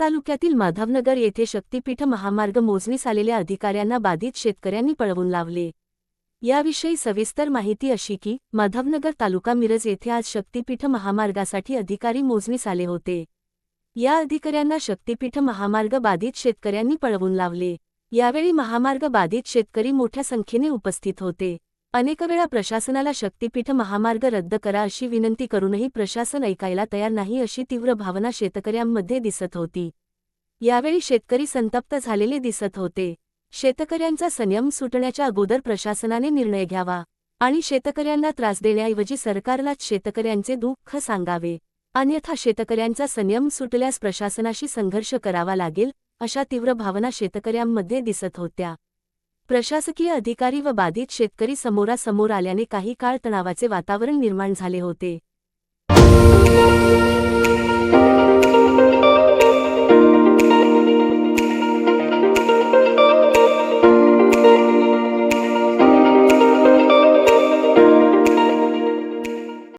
तालुक्यातील माधवनगर येथे शक्तीपीठ महामार्ग मोजणीस आलेल्या अधिकाऱ्यांना बाधित शेतकऱ्यांनी पळवून लावले. याविषयी सविस्तर माहिती अशी की माधवनगर तालुका मिरज येथे आज शक्तीपीठ महामार्गासाठी अधिकारी मोजणीस आले होते. या अधिकाऱ्यांना शक्तीपीठ महामार्ग बाधित शेतकऱ्यांनी पळवून लावले. यावेळी महामार्ग बाधित शेतकरी मोठ्या संख्येने उपस्थित होते. अनेक वेळा प्रशासनाला शक्तीपीठ महामार्ग रद्द करा अशी विनंती करूनही प्रशासन ऐकायला तयार नाही अशी तीव्र भावना शेतकऱ्यांमध्ये दिसत होती. यावेळी शेतकरी संतप्त झालेले दिसत होते. शेतकऱ्यांचा संयम सुटण्याच्या अगोदर प्रशासनाने निर्णय घ्यावा आणि शेतकऱ्यांना त्रास देण्याऐवजी सरकारलाच शेतकऱ्यांचे दुःख सांगावे. अन्यथा शेतकऱ्यांचा संयम सुटल्यास प्रशासनाशी संघर्ष करावा लागेल अशा तीव्र भावना शेतकऱ्यांमध्ये दिसत होत्या. प्रशासकीय अधिकारी व बाधित शेतकरी समोरासमोर आल्याने काही काळ तणावाचे वातावरण निर्माण झाले होते.